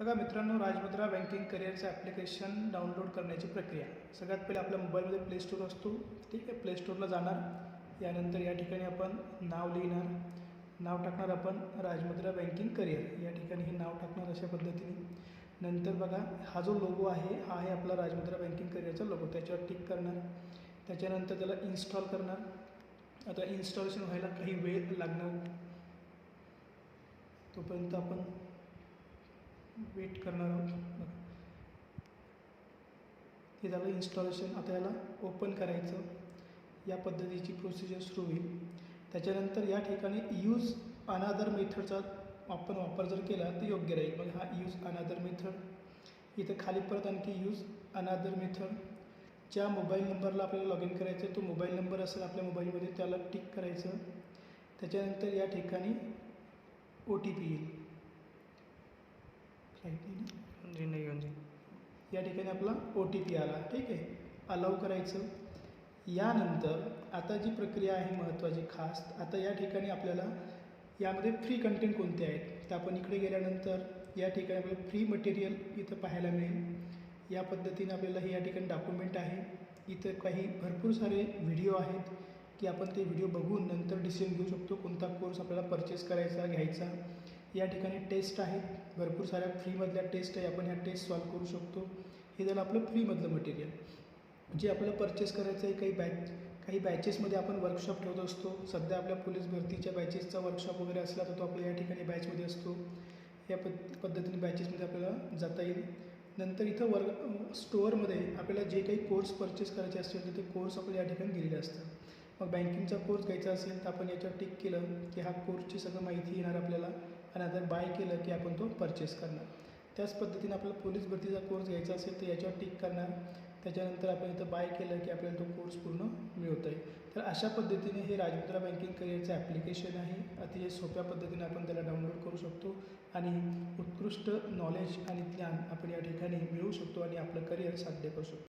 बघा मित्रांनो राजमुद्रा बँकिंग करिअरचं ॲप्लिकेशन डाउनलोड करण्याची प्रक्रिया. सगळ्यात पहिले आपल्या मोबाईलमध्ये प्ले स्टोर असतो. ठीक आहे प्ले स्टोरला जाणार. यानंतर या ठिकाणी आपण नाव लिहिणार. नाव टाकणार आपण राजमुद्रा बँकिंग करिअर. या ठिकाणी हे नाव टाकणार अशा पद्धतीने. नंतर बघा हा जो लोगो आहे हा आहे आपला राजमुद्रा बँकिंग करिअरचा लोगो त्याच्यावर टिक करणार. त्याच्यानंतर त्याला इन्स्टॉल करणार. आता इन्स्टॉलेशन व्हायला काही वेळ लागणार. तोपर्यंत आपण वेट करणार आहोत. बघा. हे झालं इन्स्टॉलेशन आता याला ओपन करायचं. या पद्धतीची प्रोसिजर सुरू होईल. त्याच्यानंतर या ठिकाणी यूज अनादर मेथडचा आपण वापर जर केला तर योग्य राहील. मग हा यूज अनादर मेथड इथं खाली परत आणखी यूज अनादर मेथड ज्या मोबाईल नंबरला आपल्याला लॉग इन करायचं आहे तो मोबाईल नंबर असेल आपल्या मोबाईलमध्ये त्याला टिक करायचं. त्याच्यानंतर या ठिकाणी ओ टी पी येईल. ना? जी नाही घेऊन या ठिकाणी आपला ओ टी पी आला. ठीक आहे? अलाव करायचं. यानंतर आता जी प्रक्रिया आहे महत्त्वाची खास आता या ठिकाणी आपल्याला यामध्ये फ्री कंटेंट कोणते आहेत? तर आपण इकडे गेल्यानंतर या ठिकाणी आपल्याला फ्री मटेरियल इथं पाहायला मिळेल. या पद्धतीने आपल्याला हे या ठिकाणी डॉक्युमेंट आहे. इथं काही भरपूर सारे व्हिडिओ आहेत की आपण ते व्हिडिओ बघून नंतर डिसिजन घेऊ शकतो. कोणता कोर्स आपल्याला परचेस करायचा घ्यायचा. या ठिकाणी टेस्ट आहेत. भरपूर साऱ्या फ्रीमधल्या टेस्ट आहे. आपण ह्या टेस्ट सॉल्व करू शकतो. हे झालं आपलं फ्रीमधलं मटेरियल जे आपल्याला परचेस करायचं आहे काही बॅच काही बॅचेसमध्ये आपण वर्कशॉप ठेवत असतो. सध्या आपल्या पोलीस भरतीच्या बॅचेसचा वर्कशॉप वगैरे असला तर तो आपल्या या ठिकाणी बॅचमध्ये असतो. या पद्ध पद्धतीने बॅचेसमध्ये आपल्याला जाता येईल. नंतर इथं वर्क स्टोअरमध्ये आपल्याला जे काही कोर्स परचेस करायचे असतील तर ते कोर्स आपल्याला या ठिकाणी दिलेले असतात. मग बँकिंगचा कोर्स घ्यायचा असेल तर आपण याच्यावर टिक केलं की हा कोर्सची सगळं माहिती येणार आपल्याला. बाय केलं की आपण तो परचेस करणार. त्याच पद्धतीने आपल्याला पोलीस भरतीचा कोर्स घ्यायचा असेल तर याच्यावर टिक करणार. त्याच्यानंतर आपण इथं बाय केलं की आपल्याला तो कोर्स पूर्ण मिळवता येईल तर अशा पद्धतीने हे राजमुद्रा बँकिंग करिअरचं ॲप्लिकेशन आहे. अतिशय सोप्या पद्धतीने आपण त्याला डाउनलोड करू शकतो. आणि उत्कृष्ट नॉलेज आणि ज्ञान आपण या ठिकाणी मिळवू शकतो आणि आपलं करिअर साध्य करू शकतो.